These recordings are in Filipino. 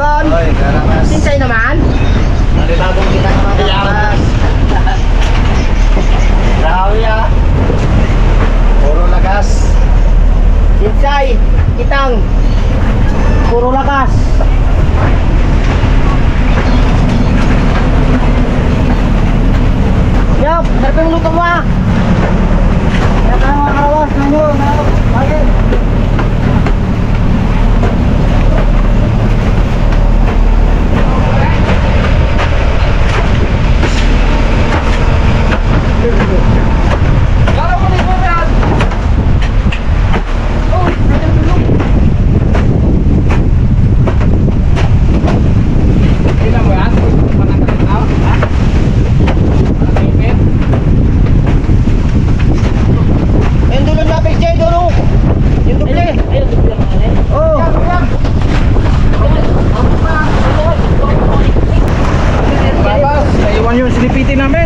Gon. Oy, karamas. Sinsay naman. Nalibabong kita naman karamas. Grabe ah. Puro lagas. Sinsay. Kitang. Puro lakas. Yup, sarap yung luto mo ah. Kaya tayo mga karawas. Nanyo, nanyo. Bakit? Yung silipiti namin.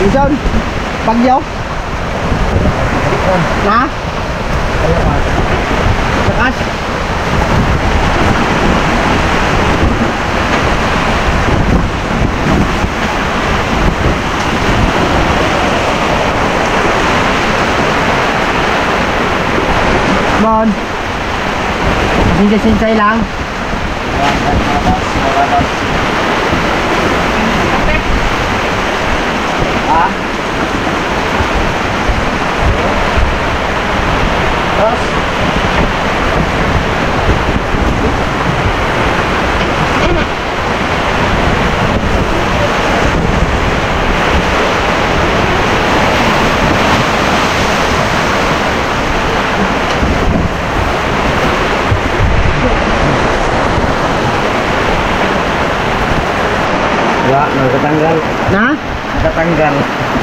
lý sơn bằng dấu lá Ash. Bon. Xin xin xin lang. Ha? Tapos, Wala, nagtatanggal. Na? Nagtatanggal.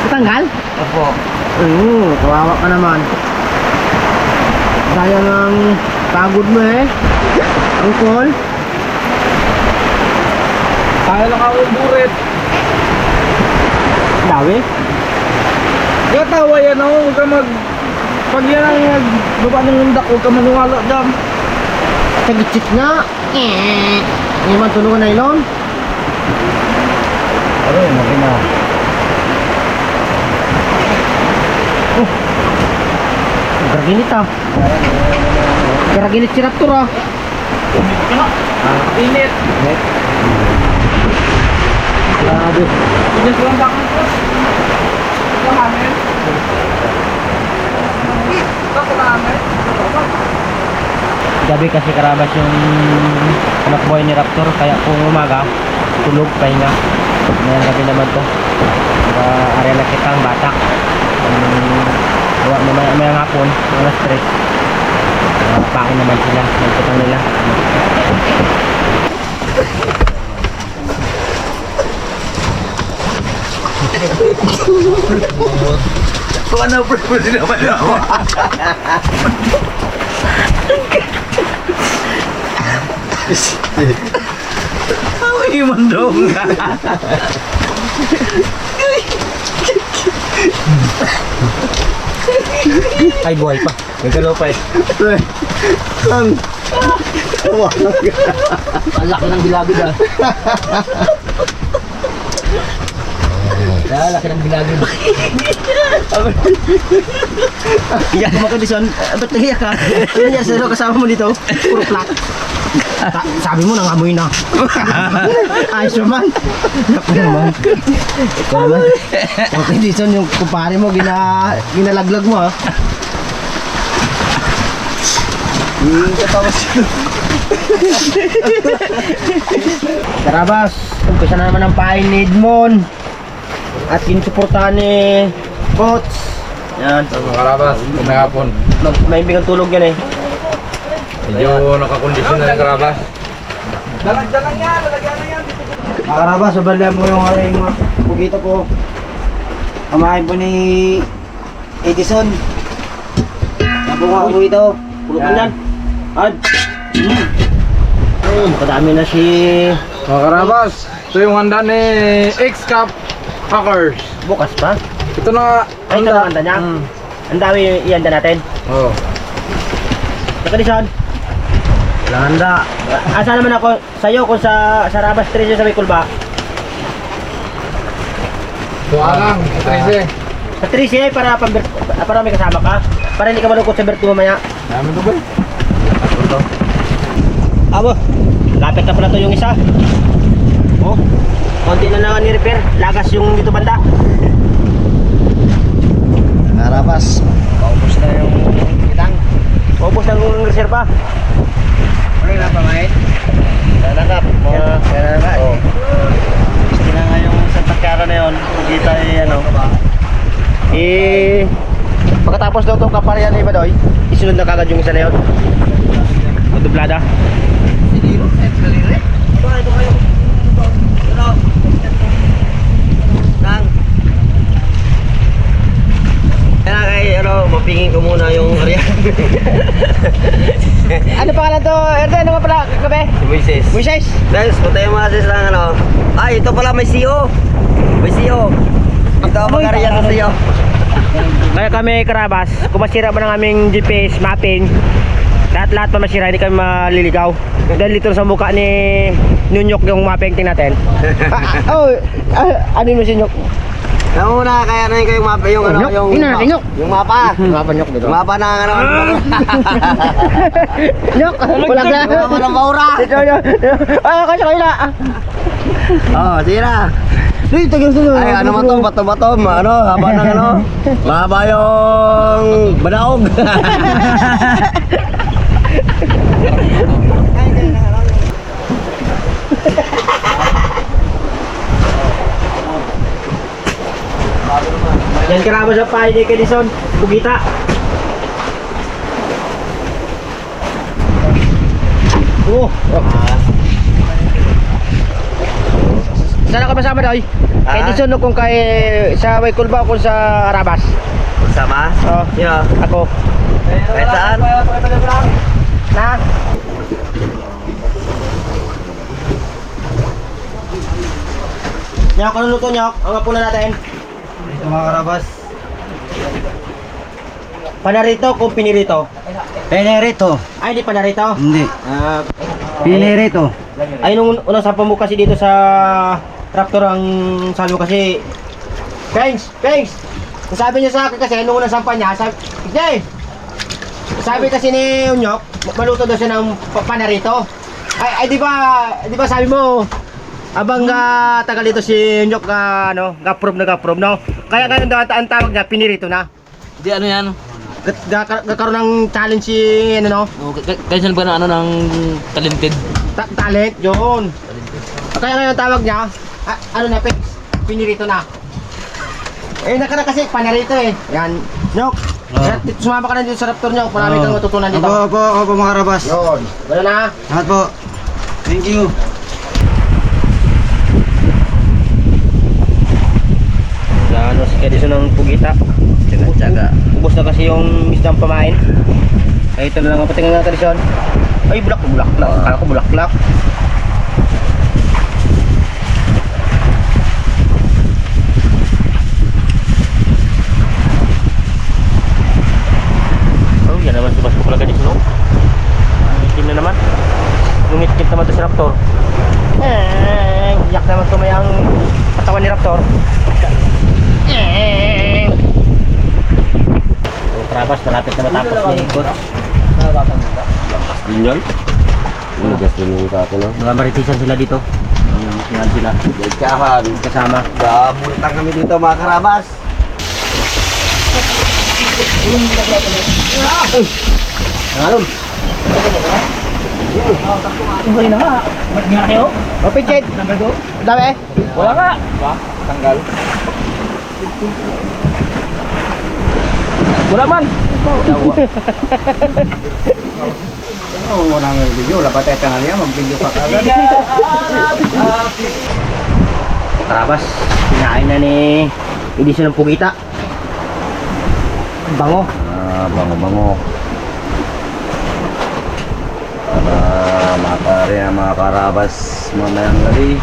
Tatanggal? Opo. Oo, kawawa ka naman. Sayang ang pagod mo eh. Angkol. Kaya lang ako buret. Dawi. Katawa yan ako, huwag ka mag... Pag yan ang nagbaba ng undak, huwag ka maniwala dyan. Tagitsit nga. Eh. Hindi man tulungan na ilon. Ano yun, okay Garaginit ah. Garaginit si Raptor ah. Init. Net. Grabe. Init ko lang bakit ko. Ito namin. Ito namin. Gabi kasi karabas yung anak boy ni Raptor kaya kung umaga tulog pahinga. Ngayon gabi naman to. Para area na kitang batak. Um, Awa mamaya maya hapon, mga stress. Nakapain naman sila. Nagputang nila. Kung ano pwede naman ako. Ang imandong. Ay, buhay pa. Nagkalo pa eh. Ang Ang laki ng bilagid ah. Ah, laki ng bilagid. Iyak mo ka, Dison. Eh, Ba't nagiyak ka? Ano nangyari sa'yo kasama mo dito? Puro flat. Ta- sabi mo, nangamoy na. Ayos naman. Naku naman. Ikaw naman. Okay, Dison, yung kumpare mo, gina, ginalaglag mo ah. Karabas, umpisa na naman ang pain ni Edmond. At sinusuportahan ni Coach. Yan. Mga karabas, kumahapon. Mag- Maimbing ang tulog yan eh. Medyo nakakondisyon na ng karabas. Mga karabas, sabalan mo yung aking mga pugito ko. Kamahin po ni Edison. Nabunga ko ito. Puro ka yan. Ad. Mm. Ayun, kadami na si Mga karabas, ito yung handa ni X-Cup Hackers. Bukas pa. Ito na Ay, ito ang handa niya. Mm. Ang dami ihanda natin. Oh. Nakadison. Walang handa. Asa naman ako sa'yo kung sa sa Rabas 13 sa may kulba. Tuwa lang, ito rin Sa 13 para pambir, para may kasama ka. Para hindi ka malungkot sa Berto mamaya. Dami ko ba? Abo, lapit na pala to yung isa. Oh, konti na lang ni-repair. Lagas yung dito banda. Mga karabas, paubos na yung kitang. Ubus ng reserba. Ano na pa ngayon? Lalakap. Mga... Kaya na Oh. Gusto na nga yung Santa Clara na yun. Hindi tayo ano. Eh, pagkatapos daw itong kaparian ni Badoy, isunod na kagad yung isa na yun. Madublada. Nang. Kaya kay mapingin ko muna yung area. Ano pangalan to? Erte, ano nga pala gabi? si Moises. Moises. Guys, punta yung mga sis lang ano. Ay, ito pala may CEO. May CEO. Ito ang mag-area sa CEO. Kaya kami karabas, kung masira ba ng aming GPS mapping, lahat-lahat pa masira, hindi kami maliligaw. Dahil dito sa mukha ni Nunyok yung mapping tingnan natin. ah, oh, ah, ano mo si Nunyok? Muna, kaya na yung mapa, yung ano, yung... ina, nyok. Yung mapa. Mapa Nyok dito. Yung mapa ng ano. Nyok, wala ka. Yung mapa ng dito. Ah, kasi kayo na. Oh, sige na. Dito, dito. Ay, ano man to, bato-bato, ano, haba ng ano, mahaba yung banaog. Yan karabas sa pahay ni Kedison. Bugita. Oh. Saan ka masama doy? Kay Ah? Edison o kung kay sa Waykulba o kung sa Rabas? Sama? Oh, Yeah. ako. Kahit saan? Na? Nyok, ano luto nyok? Ang hapunan natin. Ito mga karabas. Panarito kung pinirito. Penerito. Ay, hindi panarito. Hindi. Ah, Penerito. ay nung unang sampa mo kasi dito sa Raptor ang sabi mo kasi Pengs. Ang Sabi niya sa akin kasi nung unang sampa niya, sabi, Jay, sabi kasi ni Unyok, maluto daw siya ng pa- panarito. Ay, ay di ba, di ba sabi mo, abang uh, tagal dito si Unyok uh, ano, ga-approve na ga-approve, no? Kaya ngayon daw ang tawag niya, pinirito na. Di ano yan? Gakaroon ng challenge si, ano, no? Oh, Kaya ba na ano ng talented? Ta- talent, yun. Kaya ngayon tawag niya, ah, ano na, pinirito na. Eh, nakara kasi panarito eh. Yan. Nok, Kaya sumama ka na dito sa raptor niya. Marami kang matutunan dito. Opo, opo, opo mga karabas. Yun. Wala na. Salamat po. Thank you. Si Kedison ng pugita. Tsaga. Ubus na kasi yung isdang pamain. Ay, ito na lang ang patingan ng Kedison. Ay, bulak, bulak lang. Akala ko bulak lang. Oh, yan naman sumasok pala Kedison. Itim na naman. Lumit-kit naman to si Raptor. Eh, yak naman to may ang katawan ni Raptor. So, Trabas, malapit na matapos ni ikot. Yun yun? Lugas din yung akin, no? Mga maritisan sila dito. Yan sila. Nagkahan. Kasama. Gabultang kami dito, mga karabas. Ngalon. Uy na nga. Ba't nga kayo? O, Pichit. Number go? Dami. Wala ka. Tanggal. Wala man. Oo, oh, nang video. Lapat tayo tangal niya. Mag-video ka kagad. Trabas. Kinain na ni Edison ng Pugita. Bango. Ah, bango-bango. Para matari ang mga karabas mamayang gabi.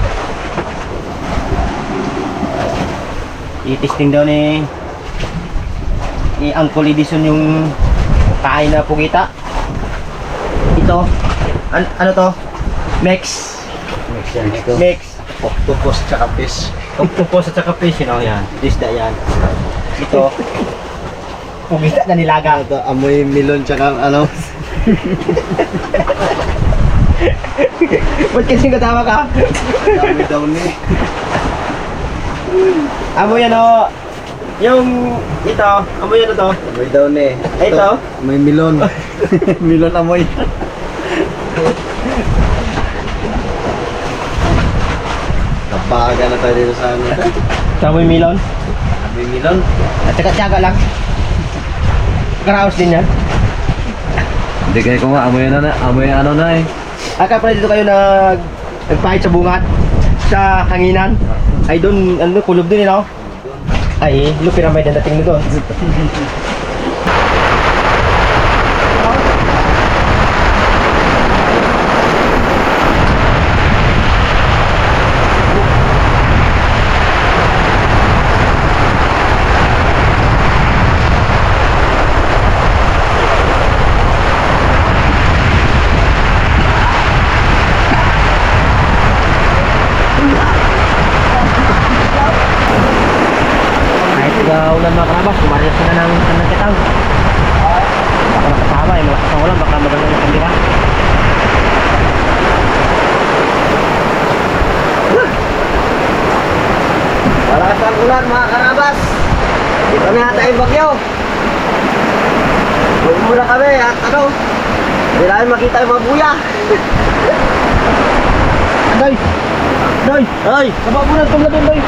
I-testing daw ni ni Uncle Edison yung kain na Pugita. Ito. An ano to? Mex. Mix yan ito. Mex. Octopus tsaka fish. Octopus at saka fish, you know, yan. Disda yan. Ito. Pugita na nilaga. Ito, amoy melon tsaka ano. Ba't kasi katawa ka? Dami daw ni. Amo yan o. Yung ito, amo yan to. Amoy daw ni. Ay, ito? May melon. melon amoy. Kapaga na tayo dito sa ano. Tama yung milon. May melon. At saka tiyaga lang. Karaos din yan. Hindi kayo kung amoy na na, amoy ano na eh. Aka pala dito kayo nag nagpahit sa bungat sa hanginan. Ay doon, ano, kulob din, no? Ay, lo pyramid ang dating mo doon. Kahit gaulan mga karabas, kumarias ka na ng kanang kitang. Baka nakasama, eh, malakas ang ulan, baka maganda yung kamera. Malakas ang ulan mga karabas. Dito na yata yung bagyo. Huwag muna kami at ano. Hindi namin makita yung mga buya. Doy! Doy! Hoy! Baba muna itong na doon, Doy!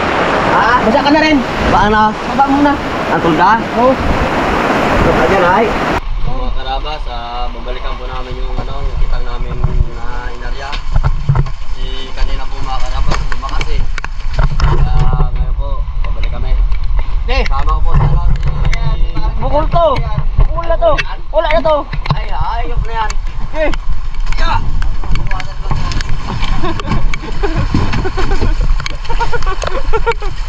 Ha? Basa ka na rin! Paano? Baba muna! Ang tulda? Oo! Ano yan ay? Mga karabas, ah, babalikan po namin yung ano, yung kitang namin na inarya. Kasi kanina po mga karabas, lumakas eh. Kaya ngayon po, babalik kami. Eh! Sama ko po sa ano, si... Bukol to! Bukol na to! Wala na to! Ay, ayok na yan. Eh! Yan! Ay!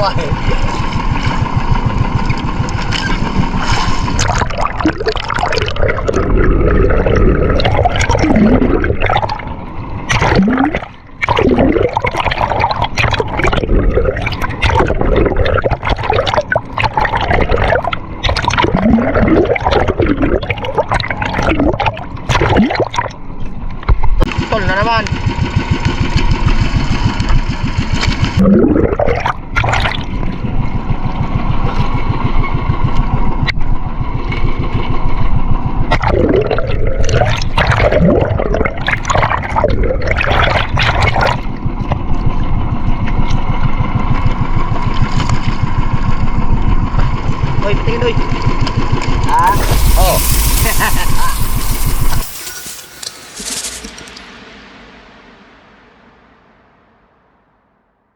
Sinuso ay. Tol na naman. Hoy, patingin doy. Ha? Oh.